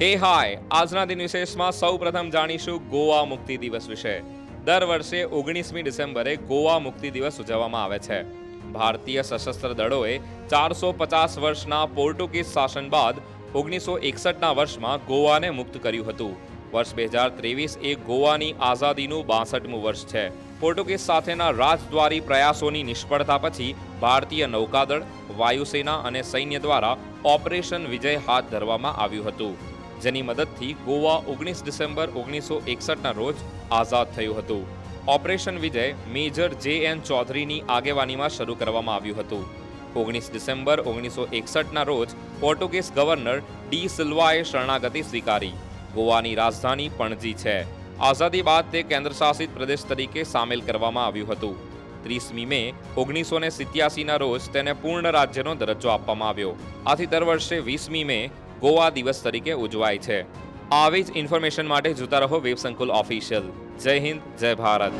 હે હાય, આજના દિન વિશેષમાં સૌ પ્રથમ જાણીશું ગોવા મુક્તિ દિવસ વિશે. દર વર્ષે ઓગણીસમી ડિસેમ્બરે ગોવા મુક્તિ દિવસ ઉજવવામાં આવે છે. ભારતીય સશસ્ત્ર દળોએ ચારસો પચાસ વર્ષના પોર્ટુગીઝ શાસન બાદ ઓગણીસો એકસઠના વર્ષમાં ગોવાને મુક્ત કર્યું હતું. વર્ષ બે હજાર ત્રેવીસ એ ગોવાની આઝાદીનું બાસઠમું વર્ષ છે. પોર્ટુગીઝ સાથેના રાજદ્વારી પ્રયાસોની નિષ્ફળતા પછી ભારતીય નૌકાદળ, વાયુસેના અને સૈન્ય દ્વારા ઓપરેશન વિજય હાથ ધરવામાં આવ્યું હતું. જેની મદદથી ગોવા ઓગણીસ ડિસેમ્બર ઓગણીસો એકસઠના રોજ આઝાદ થયું હતું. Operation Vijay major J N ચૌધરીની આગેવાનીમાં શરૂ કરવામાં આવ્યું હતું. ઓગણીસ ડિસેમ્બર ઓગણીસો એકસઠના રોજ પોર્ટુગીઝ ગવર્નર ડી સિલ્વાએ શરણાગતિ સ્વીકારી. ગોવાની રાજધાની પણજી છે. આઝાદી બાદ તે કેન્દ્રશાસિત પ્રદેશ તરીકે સામેલ કરવામાં આવ્યું હતું. ત્રીસમી મે ઓગણીસો ને સિત્યાસીના રોજ તેને પૂર્ણ રાજ્યનો દરજ્જો આપવામાં આવ્યો. આથી દર વર્ષે વીસમી મે ગોવા દિવસ તરીકે ઉજવાય છે. આવી જ ઇન્ફોર્મેશન માટે જોતા રહો વેબ સંકુલ ઓફિશિયલ. જય હિન્દ, જય ભારત.